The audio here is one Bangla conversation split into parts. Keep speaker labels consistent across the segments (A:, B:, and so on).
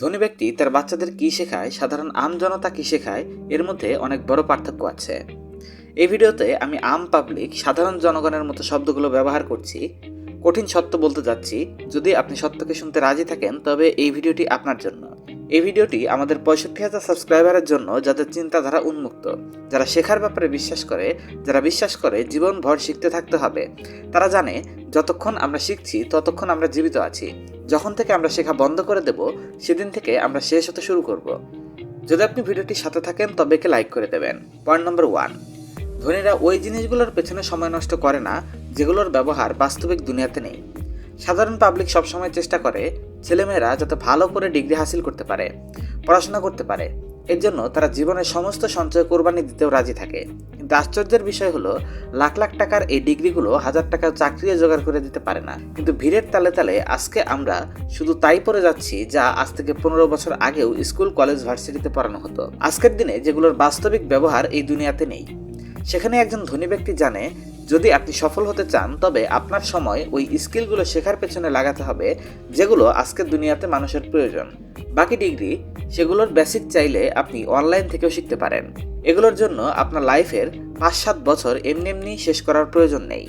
A: ধনী ব্যক্তি তার বাচ্চাদের কি শেখায়, সাধারণ আমজনতা কি শেখায়, এর মধ্যে অনেক বড় পার্থক্য আছে। এই ভিডিওতে আমি আম পাবলিক সাধারণ জনগণের মতো শব্দগুলো ব্যবহার করছি, কঠিন সত্য বলতে যাচ্ছি। যদি আপনি সত্যকে শুনতে রাজি থাকেন, তবে এই ভিডিওটি আপনার জন্য। এই ভিডিওটি আমাদের পঁয়ষট্টি হাজার সাবস্ক্রাইবারের জন্য যাদের চিন্তাধারা উন্মুক্ত, যারা শেখার ব্যাপারে বিশ্বাস করে, যারা বিশ্বাস করে জীবনভর শিখতে থাকতে হবে, তারা জানে যতক্ষণ আমরা শিখছি, ততক্ষণ আমরা জীবিত আছি। যখন থেকে আমরা শেখা বন্ধ করে দেব, সেদিন থেকে আমরা শেষ হতে শুরু করব। যদি আপনি ভিডিওটির সাথে থাকেন, তবে একে লাইক করে দেবেন। পয়েন্ট নম্বর ওয়ান, ধনীরা ওই জিনিসগুলোর পেছনে সময় নষ্ট করে না, যেগুলোর ব্যবহার বাস্তবিক দুনিয়াতে নেই। সাধারণ পাবলিক সবসময় চেষ্টা করে ছেলেমেয়েরা যাতে ভালো করে ডিগ্রি হাসিল করতে পারে, পড়াশোনা করতে পারে, এর জন্য তারা জীবনের সমস্ত সঞ্চয় কোরবানি দিতেও রাজি থাকে। কিন্তু আশ্চর্যের বিষয় হলো, লাখ লাখ টাকার এই ডিগ্রিগুলো হাজার টাকার চাকরিও জোগাড় করে দিতে পারে না। কিন্তু ভিড়ের তালে তালে আজকে আমরা শুধু তাই পড়ে যাচ্ছি যা আজ থেকে পনেরো বছর আগেও স্কুল, কলেজ, ভার্সিটিতে পড়ানো হতো। আজকের দিনে যেগুলোর বাস্তবিক ব্যবহার এই দুনিয়াতে নেই। সেখানে একজন ধনী ব্যক্তি জানে, যদি আপনি সফল হতে চান, তবে আপনার সময় ওই স্কিলগুলো শেখার পেছনে লাগাতে হবে, যেগুলো আজকের দুনিয়াতে মানুষের প্রয়োজন। বাকি ডিগ্রি, সেগুলোর বেসিক চাইলে আপনি অনলাইন থেকেও শিখতে পারেন। এগুলোর জন্য আপনার লাইফের পাঁচ সাত বছর এমনি এমনি শেষ করার প্রয়োজন নেই।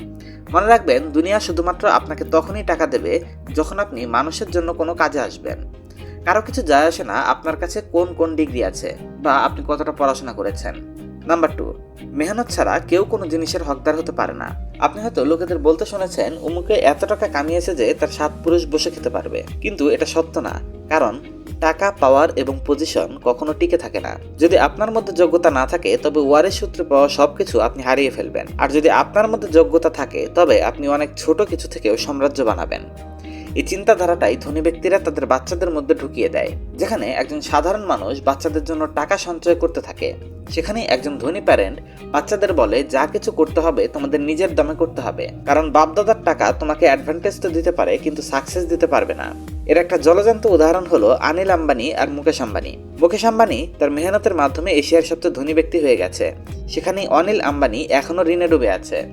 A: মনে রাখবেন, দুনিয়া শুধুমাত্র আপনাকে তখনই টাকা দেবে, যখন আপনি মানুষের জন্য কোনো কাজে আসবেন। কারও কিছু যায় আসে না আপনার কাছে কোন কোন ডিগ্রি আছে, বা আপনি কতটা পড়াশোনা করেছেন। নাম্বার টু মেহনত ছাড়া কেউ কোনো জিনিসের হকদার হতে পারে না। আপনি হয়তো লোকেদের বলতে শুনেছেন, উমুকে এত টাকা কামিয়েছে যে তার সাত পুরুষ বসে খেতে পারবে। কিন্তু এটা সত্য না, কারণ টাকা পাওয়ার এবং পজিশন কখনো টিকে থাকে না। যদি আপনার মধ্যে যোগ্যতা না থাকে, তবে ওয়ারের সূত্রে পাওয়া সবকিছু আপনি হারিয়ে ফেলবেন। আর যদি আপনার মধ্যে যোগ্যতা থাকে, তবে আপনি অনেক ছোট কিছু থেকেও সাম্রাজ্য বানাবেন। এই চিন্তাধারাটাই ধনী ব্যক্তিরা তাদের বাচ্চাদের মধ্যে ঢুকিয়ে দেয়, যেখানে একজন সাধারণ মানুষ বাচ্চাদের জন্য টাকা সঞ্চয় করতে থাকে। সেখানে একজন ধনী প্যারেন্ট বাচ্চাদের বলে, যা কিছু করতে হবে তোমাদের নিজের দামে করতে হবে। কারণ বাপদাদার টাকা তোমাকে অ্যাডভান্টেজ তো দিতে পারে, কিন্তু সাকসেস দিতে পারবে না। এর একটা জলজান্ত উদাহরণ হলো অনিল আম্বানি আর মুকেশ আম্বানি। মুকেশ আম্বানি তার মেহনতের মাধ্যমে এশিয়ার সবচেয়ে ধনী ব্যক্তি হয়ে গেছে। সেখানে অনিল আম্বানি এখনও ঋণে ডুবে আছে।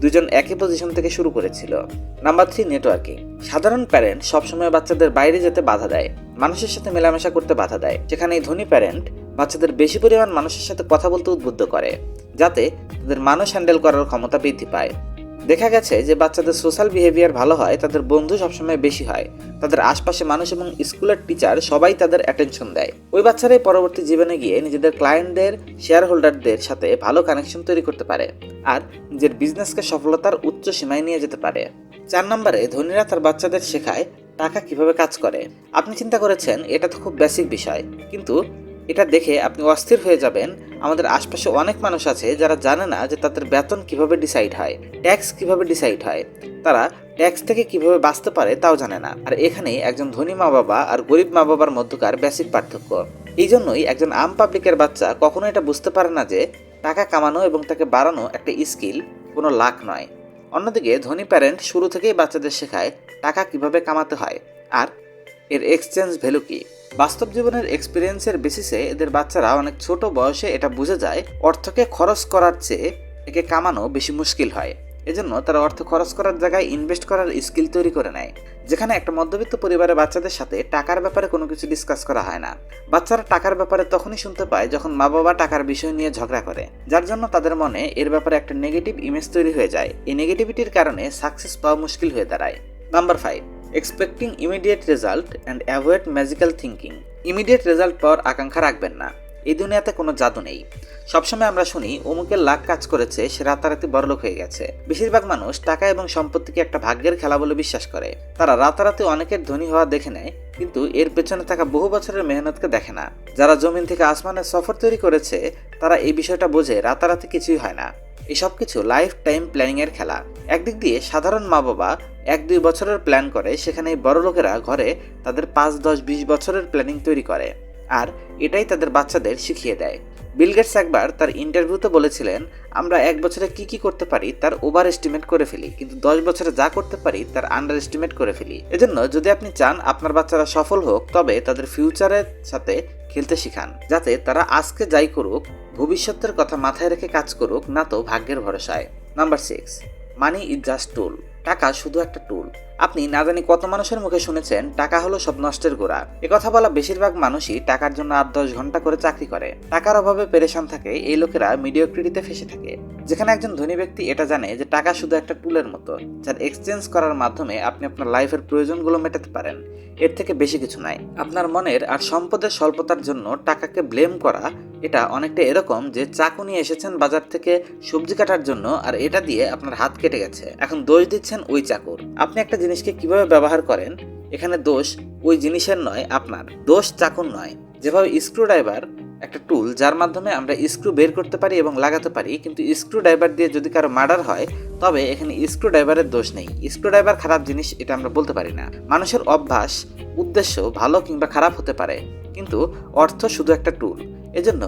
A: দুজন একই পজিশন থেকে শুরু করেছিল। নাম্বার থ্রি নেটওয়ার্কিং সাধারণ প্যারেন্ট সবসময় বাচ্চাদের বাইরে যেতে বাধা দেয়। মানুষের সাথে মেলামেশা করতে বাধা দেয়। সেখানে ধনী প্যারেন্ট বাচ্চাদের বেশি পরিমাণ মানুষের সাথে কথা বলতে উদ্বুদ্ধ করে, যাতে তাদের মানুষ হ্যান্ডেল করার ক্ষমতা বৃদ্ধি পায়। দেখা গেছে যে বাচ্চাদের সোশ্যাল বিহেভিয়ার ভালো হয়, তাদের বন্ধু সবসময় বেশি হয়, তাদের আশপাশে মানুষ এবং স্কুলের টিচার সবাই তাদের অ্যাটেনশন দেয়। ওই বাচ্চারাই পরবর্তী জীবনে গিয়ে নিজেদের ক্লায়েন্টদের শেয়ার হোল্ডারদের সাথে ভালো কানেকশন তৈরি করতে পারে আর নিজের বিজনেসকে সফলতার উচ্চ সীমায় নিয়ে যেতে পারে। চার নম্বরে, ধনীরা তার বাচ্চাদের শেখায় টাকা কীভাবে কাজ করে। আপনি চিন্তা করেছেন, এটা তো খুব বেসিক বিষয়, কিন্তু এটা দেখে আপনি অস্থির হয়ে যাবেন। আমাদের আশপাশে অনেক মানুষ আছে যারা জানে না যে তাদের বেতন কীভাবে ডিসাইড হয় ট্যাক্স কীভাবে ডিসাইড হয়। তারা ট্যাক্স থেকে কীভাবে বাঁচতে পারে তাও জানে না। আর এখানেই একজন ধনী মা বাবা আর গরিব মা বাবার মধ্যকার বেসিক পার্থক্য। এই জন্যই একজন আম পাবলিকের বাচ্চা কখনো এটা বুঝতে পারে না যে টাকা কামানো এবং তাকে বাড়ানো একটা স্কিল কোনো লাখ নয়। অন্যদিকে ধনী প্যারেন্ট শুরু থেকেই বাচ্চাদের শেখায় টাকা কীভাবে কামাতে হয়, আর এর এক্সচেঞ্জ ভ্যালু কি? বাস্তব জীবনের এক্সপিরিয়েন্সের বেসিসে এদের বাচ্চারা অনেক ছোট বয়সে এটা বুঝে যায়, অর্থকে খরচ করার চেয়ে একে কামানো বেশি মুশকিল হয়। এজন্য তারা অর্থ খরচ করার জায়গায় ইনভেস্ট করার স্কিল তৈরি করে নেয়। যেখানে একটা মধ্যবিত্ত পরিবারের বাচ্চাদের সাথে টাকার ব্যাপারে কোনো কিছু ডিসকাস করা হয় না। বাচ্চারা টাকার ব্যাপারে তখনই শুনতে পায় যখন মা বাবা টাকার বিষয় নিয়ে ঝগড়া করে। যার জন্য তাদের মনে এর ব্যাপারে একটা নেগেটিভ ইমেজ তৈরি হয়ে যায়। এই নেগেটিভিটির কারণে সাকসেস পাওয়া মুশকিল হয়ে দাঁড়ায়। Number five expecting immediate result and avoid magical thinking immediate result পাওয়ার আকাঙ্ক্ষা রাখবেন না। এই দুনিয়াতে কোনো জাদু নেই। সবসময় আমরা শুনি, অমুকের লাখ কাজ করেছে, সে রাতারাতি বড়লোক হয়ে গেছে। বেশিরভাগ মানুষ টাকা এবং সম্পত্তিকে একটা ভাগ্যের খেলা বলে বিশ্বাস করে। তারা রাতারাতি অনেকের ধনী হওয়া দেখে নেয়, কিন্তু এর পেছনে থাকা বহু বছরের মেহনতকে দেখে না। যারা জমিন থেকে আসমানের সফর তৈরি করেছে, তারা এই বিষয়টা বোঝে, রাতারাতি কিছুই হয় না। এসব কিছু লাইফ টাইম প্ল্যানিংয়ের খেলা। একদিক দিয়ে সাধারণ মা বাবা এক দুই বছরের প্ল্যান করে, সেখানে বড় লোকেরা ঘরে তাদের পাঁচ, দশ, বিশ বছরের প্ল্যানিং তৈরি করে। আর এটাই তাদের বাচ্চাদের শিখিয়ে দেয়। বিল গেটস একবার তার ইন্টারভিউতে বলেছিলেন, আমরা এক বছরে কি কি করতে পারি তার ওভার এস্টিমেট করে ফেলি, কিন্তু দশ বছরে যা করতে পারি তার আন্ডার এস্টিমেট করে ফেলি। এজন্য যদি আপনি চান আপনার বাচ্চারা সফল হোক, তবে তাদের ফিউচারের সাথে খেলতে শিখান, যাতে তারা আজকে যাই করুক, ভবিষ্যতের কথা মাথায় রেখে কাজ করুক, না তো ভাগ্যের ভরসায়। Number six, money is just tool. টাকা শুধু একটা টুল। আপনি না জানি কত মানুষের মুখে শুনেছেন, টাকা হলো সব নষ্টের গোড়া। কথা বলা বেশিরভাগ মানুষই টাকার জন্য আট দশ ঘণ্টা করে চাকরি করে। টাকার অভাবে পেরেশান থাকে, এই লোকেরা মিডিওক্রিটিতে ফেসে থাকে। যেখানে একজন ধনী ব্যক্তি এটা জানে যে টাকা শুধু একটা টুলের মতো, যার এক্সচেঞ্জ করার মাধ্যমে আপনি আপনার লাইফের প্রয়োজনগুলো মেটাতে পারেন। এর থেকে বেশি কিছু নাই। আপনার মনের আর সম্পদের স্বল্পতার জন্য টাকাকে ব্লেম করা, এটা অনেকটা এরকম যে চাকু নিয়ে এসেছেন বাজার থেকে সবজি কাটার জন্য আর এটা দিয়ে আপনার হাত কেটে গেছে। এখন দোষ দিচ্ছেন ওই চাকুর। আপনি একটা জিনিসকে কীভাবে ব্যবহার করেন, এখানে দোষ ওই জিনিসের নয়, আপনার। দোষ চাকুর নয়। যেভাবে স্ক্রু ড্রাইভার একটা টুল যার মাধ্যমে আমরা স্ক্রু বের করতে পারি এবং লাগাতে পারি, কিন্তু স্ক্রু ড্রাইভার দিয়ে যদি কারও মার্ডার হয়, তবে এখানে স্ক্রু ড্রাইভারের দোষ নেই। স্ক্রু ড্রাইভার খারাপ জিনিস, এটা আমরা বলতে পারি না। মানুষের অভ্যাস, উদ্দেশ্য ভালো কিংবা খারাপ হতে পারে, কিন্তু অর্থ শুধু একটা টুল এজন্য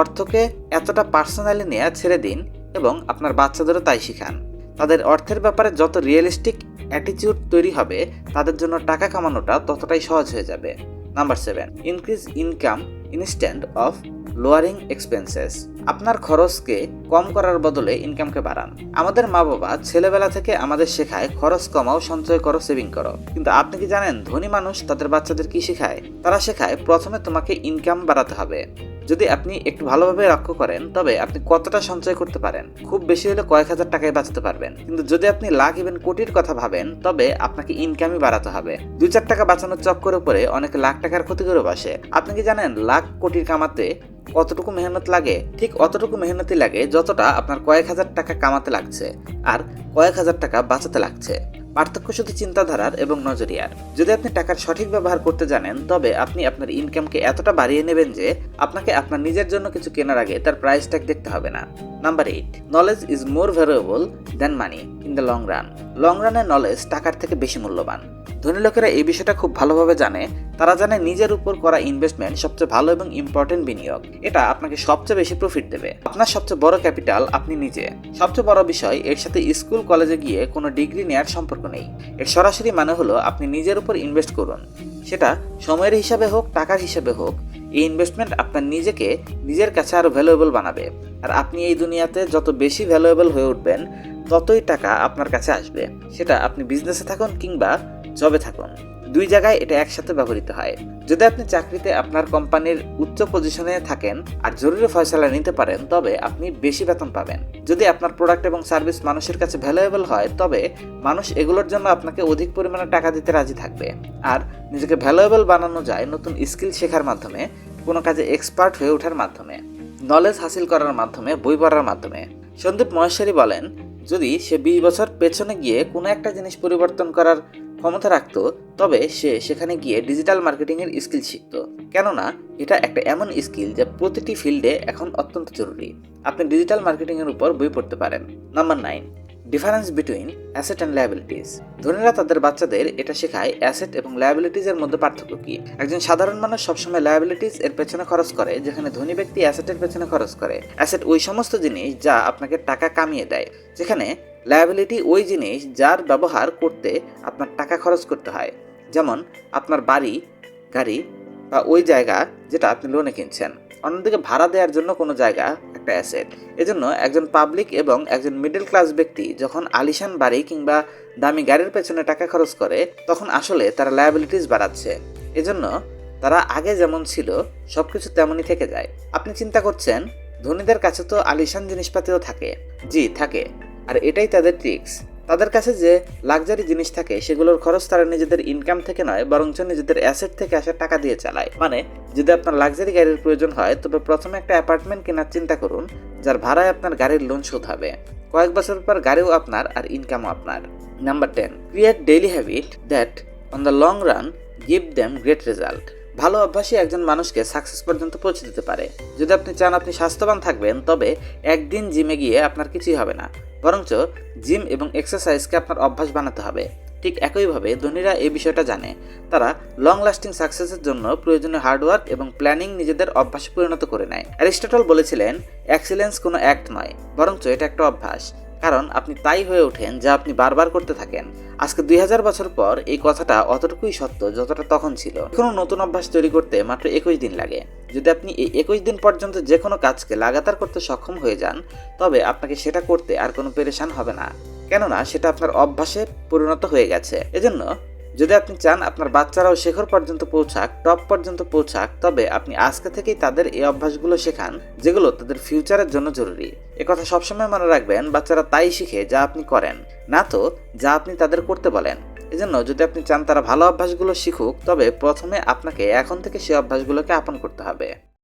A: অর্থকে এতটা পার্সোনালি নেওয়া ছেড়ে দিন এবং আপনার বাচ্চাদেরও তাই শিখান। তাদের অর্থের ব্যাপারে যত রিয়েলিস্টিক অ্যাটিটিউড তৈরি হবে, তাদের জন্য টাকা কামানোটা ততটাই সহজ হয়ে যাবে। Number seven increase income instant of lowering expenses আপনার খরচকে কম করার বদলে ইনকামকে বাড়ান। আমাদের মা বাবা ছেলেবেলা থেকে আমাদের শেখায়, খরচ কমাও, সঞ্চয় করো সেভিং করো। কিন্তু আপনি কি জানেন, ধনী মানুষ তাদের বাচ্চাদের কি শেখায়? তারা শেখায়, প্রথমে তোমাকে ইনকাম বাড়াতে হবে। যদি আপনি একটু ভালোভাবে লক্ষ্য করেন, তবে আপনি কতটা সঞ্চয় করতে পারেন? খুব বেশি হলে কয়েক হাজার টাকায় বাঁচতে পারবেন। কিন্তু যদি আপনি লাখ ইভেন কোটির কথা ভাবেন, তবে আপনাকে ইনকামই বাড়াতে হবে। দু চার টাকা বাঁচানোর চক্করে পরে অনেকে লাখ টাকার ক্ষতি করে বসে। আপনি কি জানেন, লাখ কোটির কামাতে কতটুকু মেহনত লাগে, ঠিক অতটুকু মেহনতি লাগে যতটা আপনার কয়েক হাজার টাকা কামাতে লাগছে আর কয়েক হাজার টাকা বাঁচাতে লাগছে। পার্থক্য শুধু চিন্তাধারার এবং নজরিয়ার। যদি আপনি টাকার সঠিক ব্যবহার করতে জানেন, তবে আপনি আপনার ইনকামকে এতটা বাড়িয়ে নেবেন যে আপনাকে আপনার নিজের জন্য কিছু কেনার আগে তার প্রাইস ট্যাগ দেখতে হবে না। Number eight knowledge is more valuable than money in the long run. Long রানের নলেজ টাকার থেকে বেশি মূল্যবান। ধনী লোকেরা এই বিষয়টা খুব ভালোভাবে জানে। তারা জানে নিজের উপর করা ইনভেস্টমেন্ট সবচেয়ে ভালো এবং ইম্পর্টেন্ট বিনিয়োগ। এটা আপনাকে সবচেয়ে বেশি প্রফিট দেবে। আপনার সবচেয়ে বড় ক্যাপিটাল আপনি নিজে। সবচেয়ে বড় বিষয়, এর সাথে স্কুল কলেজে গিয়ে কোনো ডিগ্রি নেওয়ার সম্পর্ক নেই। এর সরাসরি মানে হলো আপনি নিজের উপর ইনভেস্ট করুন। সেটা সময়ের হিসাবে হোক, টাকার হিসাবে হোক এই ইনভেস্টমেন্ট আপনার নিজেকে নিজের কাছে আরও ভ্যালুয়েবল বানাবে। আর আপনি এই দুনিয়াতে যত বেশি ভ্যালুয়েবল হয়ে উঠবেন, ততই টাকা আপনার কাছে আসবে। সেটা আপনি বিজনেসে থাকুন কিংবা জবে থাকুন। দুই জায়গায় এটা একসাথে ব্যবহৃত হয়। যদি আপনি চাকরিতে আপনার কোম্পানির উচ্চ পজিশনে থাকেন আর জরুরি ফয়সালা নিতে পারেন, তবে আপনি বেশি বেতন পাবেন। যদি আপনার প্রোডাক্ট এবং সার্ভিস মানুষের কাছে ভ্যালুয়েবল হয়, তবে মানুষ এগুলোর জন্য আপনাকে অধিক পরিমাণে টাকা দিতে রাজি থাকবে। আর নিজেকে ভ্যালুয়েবল বানানো যায় নতুন স্কিল শেখার মাধ্যমে, কোনো কাজে এক্সপার্ট হয়ে ওঠার মাধ্যমে, নলেজ হাসিল করার মাধ্যমে, বই পড়ার মাধ্যমে। সন্দীপ মহেশ্বরী বলেন, যদি সে বিশ বছর পেছনে গিয়ে কোনো একটা জিনিস পরিবর্তন করার ক্ষমতা রাখতো, তবে সে সেখানে গিয়ে ডিজিটাল মার্কেটিংয়ের স্কিল শিখত। কেননা, এটা একটা এমন স্কিল যা প্রতিটি ফিল্ডে এখন অত্যন্ত জরুরি। আপনি ডিজিটাল মার্কেটিংয়ের উপর বই পড়তে পারেন। Number nine difference between asset and liabilities ধনীরা তাদের বাচ্চাদের এটা শেখায় অ্যাসেট এবং লায়াবিলিটিস এর মধ্যে পার্থক্য কি? একজন সাধারণ মানুষ সবসময় লায়াবিলিটিস এর পেছনে খরচ করে, যেখানে ধনী ব্যক্তি অ্যাসেটের পেছনে খরচ করে। অ্যাসেট ওই সমস্ত জিনিস যা আপনাকে টাকা কামিয়ে দেয়, যেখানে লায়াবিলিটি ওই জিনিস যার ব্যবহার করতে আপনার টাকা খরচ করতে হয়। যেমন আপনার বাড়ি, গাড়ি বা ওই জায়গা যেটা আপনি লোনে কিনছেন। অন্যদিকে ভাড়া দেওয়ার জন্য কোনো জায়গা, একটা অ্যাসেট এজন্য একজন পাবলিক এবং একজন মিডল ক্লাস ব্যক্তি যখন আলিশান বাড়ি কিংবা দামি গাড়ির পেছনে টাকা খরচ করে, তখন আসলে তারা লায়াবিলিটিস বাড়াচ্ছে। এজন্য তারা আগে যেমন ছিল সব কিছু তেমনই থেকে যায়। আপনি চিন্তা করছেন, ধনীদের কাছে তো আলিশান জিনিসপাতিও থাকে। জি, থাকে। আর এটাই তাদের ট্রিক্স তাদের কাছে যে লাক্সারি জিনিস থাকে, সেগুলোর খরচ তারা নিজেদের ইনকাম থেকে নয়, বরঞ্চ নিজেদের অ্যাসেট থেকে আসা টাকা দিয়ে চালায়। মানে যদি আপনার লাক্সারি গাড়ির প্রয়োজন হয়, তবে প্রথমে একটা অ্যাপার্টমেন্ট কেনার চিন্তা করুন, যার ভাড়ায় আপনার গাড়ির লোন শোধ হবে। কয়েক বছর পর গাড়িও আপনার আর ইনকামও আপনার। Number ten create daily habit that on the long run give them great result ভালো অভ্যাসই একজন মানুষকে সাকসেস পর্যন্ত পৌঁছে দিতে পারে। যদি আপনি চান আপনি স্বাস্থ্যবান থাকবেন, তবে একদিন জিমে গিয়ে আপনার কিছুই হবে না। বরঞ্চ জিম এবং এক্সারসাইজকে আপনার অভ্যাস বানাতে হবে। ঠিক একইভাবে ধনীরা এই বিষয়টা জানে। তারা লং লাস্টিং সাকসেসের জন্য প্রয়োজনীয় হার্ডওয়ার্ক এবং প্ল্যানিং নিজেদের অভ্যাসে পরিণত করে নেয়। অ্যারিস্টটল বলেছিলেন অ্যাক্সিলেন্স কোনো অ্যাক্ট নয়, বরঞ্চ এটা একটা অভ্যাস। কারণ আপনি তাই হয়ে ওঠেন যা আপনি বারবার করতে থাকেন। আজকে দুই হাজার বছর পর এই কথাটা অতটুকুই সত্য যতটা তখন ছিল। কোনো নতুন অভ্যাস তৈরি করতে মাত্র একুশ দিন লাগে। যদি আপনি এই একুশ দিন পর্যন্ত যে কোনো কাজকে লাগাতার করতে সক্ষম হয়ে যান, তবে আপনাকে সেটা করতে আর কোনো পেরেশান হবে না। কেননা সেটা আপনার অভ্যাসে পরিণত হয়ে গেছে। এজন্য যদি আপনি চান আপনার বাচ্চারাও শেখর পর্যন্ত পৌঁছাক, টপ পর্যন্ত পৌঁছাক, তবে আপনি আজকে থেকেই তাদের এই অভ্যাসগুলো শেখান, যেগুলো তাদের ফিউচারের জন্য জরুরি। কথা সবসময় মনে রাখবেন, বাচ্চারা তাই শিখে যা আপনি করেন, না তো যা আপনি তাদের করতে বলেন। এজন্য যদি আপনি চান তারা ভালো অভ্যাসগুলো শিখুক, তবে প্রথমে আপনাকে এখন থেকে সেই অভ্যাসগুলোকে আপন করতে হবে।